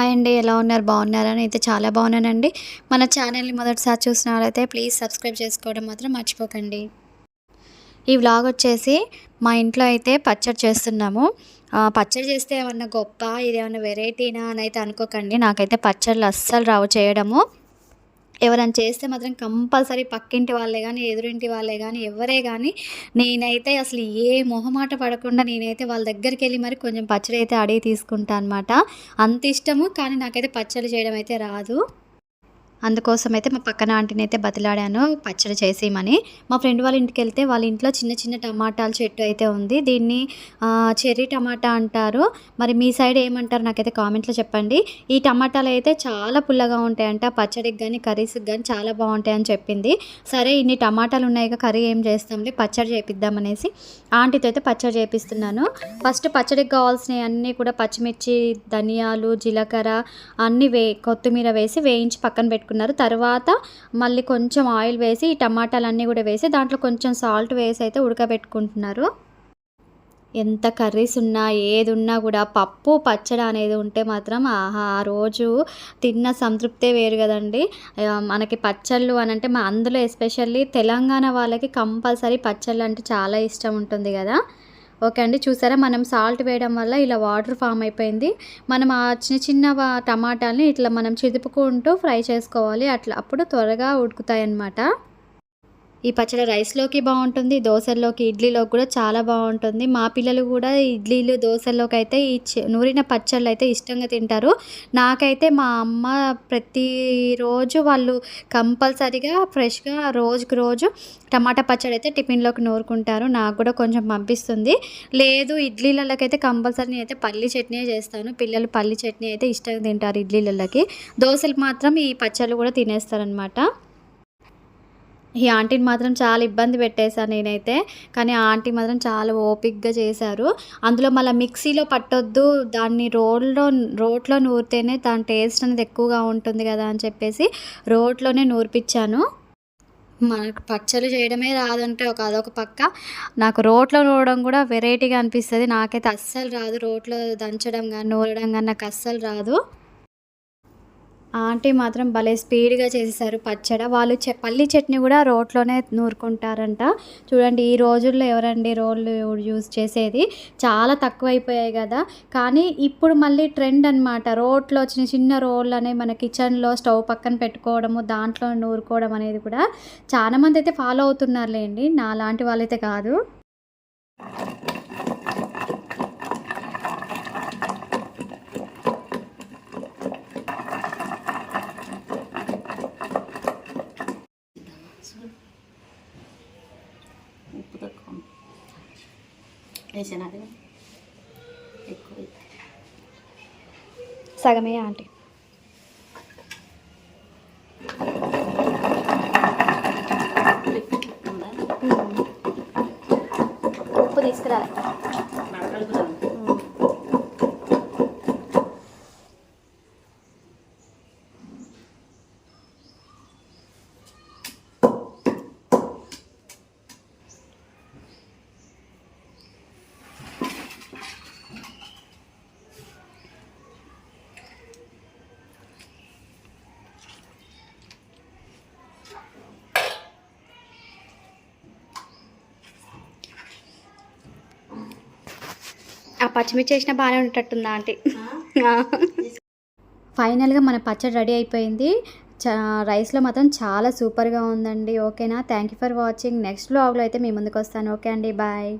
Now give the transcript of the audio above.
Hi అండి ఎలా ఉన్నారు? బాగున్నారని అయితే చాలా బాగున్నానండి. మన ఛానల్ని మొదటిసారి చూసిన వాళ్ళైతే ప్లీజ్ సబ్స్క్రైబ్ చేసుకోవడం మాత్రం మర్చిపోకండి. ఈ వ్లాగ్ వచ్చేసి మా ఇంట్లో అయితే పచ్చడి చేస్తున్నాము. పచ్చడి చేస్తే ఏమన్నా గొప్ప ఇది ఏమన్నా వెరైటీనా అని అయితే అనుకోకండి. నాకైతే పచ్చళ్ళు అస్సలు రావు చేయడము. ఎవరైనా చేస్తే మాత్రం కంపల్సరీ పక్కింటి వాళ్ళే కానీ ఎదురింటి వాళ్ళే కానీ ఎవరే కానీ నేనైతే అసలు ఏ మొహమాట పడకుండా నేనైతే వాళ్ళ దగ్గరికి వెళ్ళి మరి కొంచెం పచ్చడి అయితే అడిగి తీసుకుంటా అనమాట అంత ఇష్టము కానీ నాకైతే పచ్చడి చేయడం అయితే రాదు. అందుకోసం అయితే మా పక్కన ఆంటీని అయితే బతిలాడాను పచ్చడి చేసేయమని. మా ఫ్రెండ్ వాళ్ళ ఇంటికి వెళ్తే వాళ్ళ ఇంట్లో చిన్న చిన్న టమాటాల చెట్టు అయితే ఉంది. దీన్ని చెర్రీ టమాటా అంటారు. మరి మీ సైడ్ ఏమంటారు నాకైతే కామెంట్లో చెప్పండి. ఈ టమాటాలు అయితే చాలా పుల్లగా ఉంటాయంట. పచ్చడికి కానీ కర్రీస్కి కానీ చాలా బాగుంటాయని చెప్పింది. సరే ఇన్ని టమాటాలు ఉన్నాయి కర్రీ ఏం చేస్తాంలే పచ్చడి చేపిద్దామనేసి ఆంటీతో అయితే పచ్చడి చేపిస్తున్నాను. ఫస్ట్ పచ్చడికి కావాల్సినవి అన్నీ కూడా పచ్చిమిర్చి ధనియాలు జీలకర్ర అన్నీ వే కొత్తిమీర వేసి వేయించి పక్కన పెట్టుకున్నారు తర్వాత మళ్ళీ కొంచెం ఆయిల్ వేసి ఈ టమాటాలన్నీ కూడా వేసి దాంట్లో కొంచెం సాల్ట్ వేసి అయితే ఉడకబెట్టుకుంటున్నారు. ఎంత కర్రీస్ ఉన్నా ఏది ఉన్నా కూడా పప్పు పచ్చడి అనేది ఉంటే మాత్రం ఆహా ఆ రోజు తిన్న సంతృప్తే వేరు కదండి. మనకి పచ్చళ్ళు అని అంటే మా అందులో ఎస్పెషల్లీ తెలంగాణ వాళ్ళకి కంపల్సరీ పచ్చళ్ళు అంటే చాలా ఇష్టం ఉంటుంది కదా. ఓకే అండి. చూసారా? మనం సాల్ట్ వేయడం వల్ల ఇలా వాటర్ ఫామ్ అయిపోయింది. మనం ఆ చిన్న చిన్న టమాటాలని ఇట్లా మనం చిదుపుకుంటూ ఫ్రై చేసుకోవాలి. అట్లా అప్పుడు త్వరగా ఉడుకుతాయి అన్నమాట ఈ పచ్చడి రైస్లోకి బాగుంటుంది దోశల్లోకి ఇడ్లీలోకి కూడా చాలా బాగుంటుంది మా పిల్లలు కూడా ఇడ్లీలు దోశల్లోకి అయితే ఈ నూరిన పచ్చళ్ళు అయితే ఇష్టంగా తింటారు. నాకైతే మా అమ్మ ప్రతిరోజు వాళ్ళు కంపల్సరీగా ఫ్రెష్గా రోజుకి రోజు టమాటా పచ్చడి అయితే టిఫిన్లోకి నూరుకుంటారు. నాకు కూడా కొంచెం పంపిస్తుంది. లేదు ఇడ్లీలలోకి అయితే కంపల్సరీ నేనైతే పల్లి చట్నీ చేస్తాను. పిల్లలు పల్లి చట్నీ అయితే ఇష్టంగా తింటారు ఇడ్లీలలోకి. దోశలు మాత్రం ఈ పచ్చళ్ళు కూడా తినేస్తారనమాట ఈ ఆంటీని మాత్రం చాలా ఇబ్బంది పెట్టేశాను నేనైతే. కానీ ఆ ఆంటీ మాత్రం చాలా ఓపిక్గా చేశారు. అందులో మళ్ళీ మిక్సీలో పట్టొద్దు దాన్ని రోడ్లో రోట్లో నూరితేనే దాని టేస్ట్ అనేది ఎక్కువగా ఉంటుంది కదా అని చెప్పేసి రోట్లోనే నూర్పించాను మనకు పచ్చళ్ళు చేయడమే రాదంటే ఒక అదొక పక్క. నాకు రోట్లో నూరడం కూడా వెరైటీగా అనిపిస్తుంది. నాకైతే అస్సలు రాదు. రోట్లో దంచడం కానీ నూరడం కానీ నాకు అస్సలు రాదు. ఆంటీ మాత్రం భలే స్పీడ్గా చేసేసారు. పచ్చడి. వాళ్ళు చె పల్లి చట్నీ కూడా రోట్లోనే నూరుకుంటారంట. చూడండి ఈ రోజుల్లో ఎవరండి రోళ్ళు యూజ్ చేసేది? చాలా తక్కువ అయిపోయాయి కదా. కానీ ఇప్పుడు మళ్ళీ ట్రెండ్ అనమాట రోట్లో చిన్న చిన్న రోళ్ళు అనేవి మన కిచెన్లో స్టవ్ పక్కన పెట్టుకోవడము దాంట్లో నూరుకోవడం అనేది కూడా చాలా మంది అయితే ఫాలో అవుతున్నారులేండి. నా లాంటి వాళ్ళైతే కాదు. వేసాను అది ఎక్కువ సగమే ఆంటీ. ఉప్పు తీసుకురాలి ఆ పచ్చిమిర్చి వేసిన బాగానే ఉండేటట్టుందా ఆంటీ? ఫైనల్గా మన పచ్చడి రెడీ అయిపోయింది. చా రైస్లో మాత్రం చాలా సూపర్గా ఉందండి. ఓకేనా? Thank you for watching. Next వ్లాగ్లో అయితే మీ ముందుకు వస్తాను ఓకే అండి. బాయ్.